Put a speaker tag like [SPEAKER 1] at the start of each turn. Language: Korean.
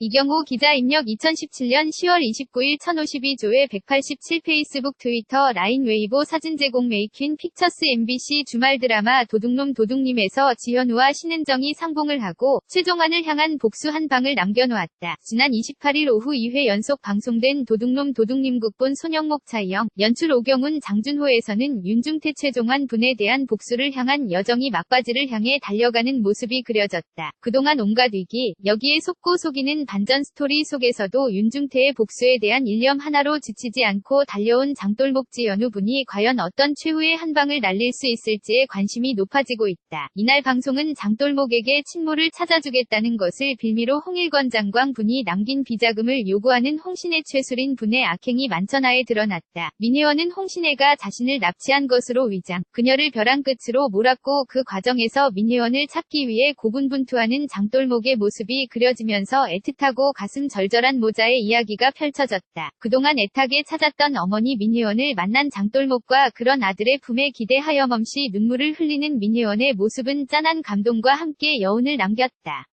[SPEAKER 1] 이경호 기자 입력 2017년 10월 29일 1052조에 187 페이스북 트위터 라인 웨이보 사진 제공 메이퀸 픽처스 MBC 주말 드라마 도둑놈 도둑님에서 지현우와 신은정이 상봉을 하고 최종환을 향한 복수 한 방을 남겨놓았다. 지난 28일 오후 2회 연속 방송된 도둑놈 도둑님 국본 손영목 차이영 연출 오경훈 장준호에서는 윤중태 최종환 분에 대한 복수를 향한 여정이 막바지를 향해 달려가는 모습이 그려졌다. 그동안 온갖 위기, 여기에 속고 속이는 반전 스토리 속에서도 윤중태의 복수에 대한 일념 하나로 지치지 않고 달려온 장돌목지 연우 분이 과연 어떤 최후의 한 방을 날릴 수 있을지에 관심이 높아지고 있다. 이날 방송은 장돌목에게 친모를 찾아주겠다는 것을 빌미로 홍일권 장광 분이 남긴 비자금을 요구하는 홍신의 최술인 분의 악행이 만천하에 드러났다. 민혜원은 홍신혜가 자신을 납치한 것으로 위장, 그녀를 벼랑 끝으로 몰았고 그 과정에서 민혜원을 찾기 위해 고군분투하는 장돌목의 모습이 그려지면서 애틋 하고 가슴 절절한 모자의 이야기가 펼쳐졌다. 그동안 애타게 찾았던 어머니 민혜원을 만난 장돌목과 그런 아들의 품에 기대 하염없이 눈물을 흘리는 민혜원의 모습은 짠한 감동과 함께 여운을 남겼다.